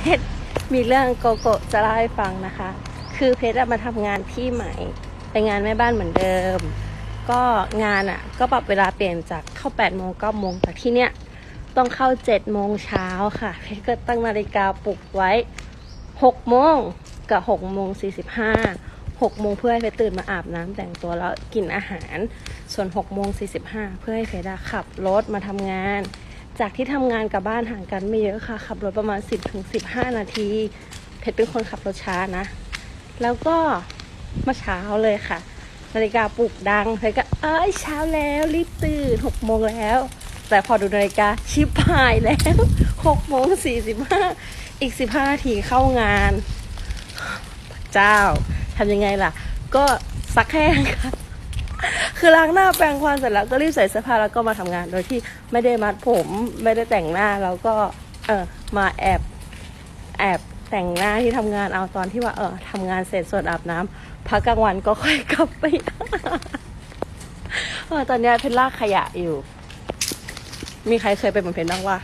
เพชรมีเรื่องโกโก้จะเล่าให้ฟังนะคะ คือเพชรมาทำงานที่ใหม่เป็นงานแม่บ้านเหมือนเดิม ก็งานอะ ก็ปรับเวลาเปลี่ยนจากเข้า8โมง9โมงแต่ที่เนี้ยต้องเข้า7โมงเช้าค่ะ เพชรก็ตั้งนาฬิกาปลุกไว้6โมงกับ6โมง45 6โมงเพื่อให้เพชรตื่นมาอาบน้ำแต่งตัวแล้วกินอาหาร ส่วน6โมง45เพื่อให้เพชรขับรถมาทำงาน จากที่ทำงานกับบ้านห่างกันไม่เยอะค่ะ ขับรถประมาณ 10ถึง15 นาที เพชรเป็นคนขับรถช้านะ แล้วก็เมื่อเช้าเลยค่ะ นาฬิกาปลุกดังเพชรก็เอ้ยเช้าแล้วรีบตื่น6โมงแล้ว แต่พอดูนาฬิกาชิบหายแล้ว6โมง45 อีก 15 นาทีเข้างาน เจ้าทำยังไงล่ะ ก็ซักแห้งค่ะ คือล้างหน้าแปรงฟันเสร็จแล้วก็รีบใส่เสื้อผ้าแล้วก็มาทำงาน โดยที่ไม่ได้มัดผมไม่ได้แต่งหน้าแล้วก็เออมาแอบแอบแต่งหน้าที่ทำงานเอาตอนที่ว่าเออทำงานเสร็จส่วนอาบน้ำพักกลางวันก็ค่อยกลับไปเออตอนนี้เพนลากขยะอยู่ มีใครเคยเป็นเหมือนเพนบ้างวะ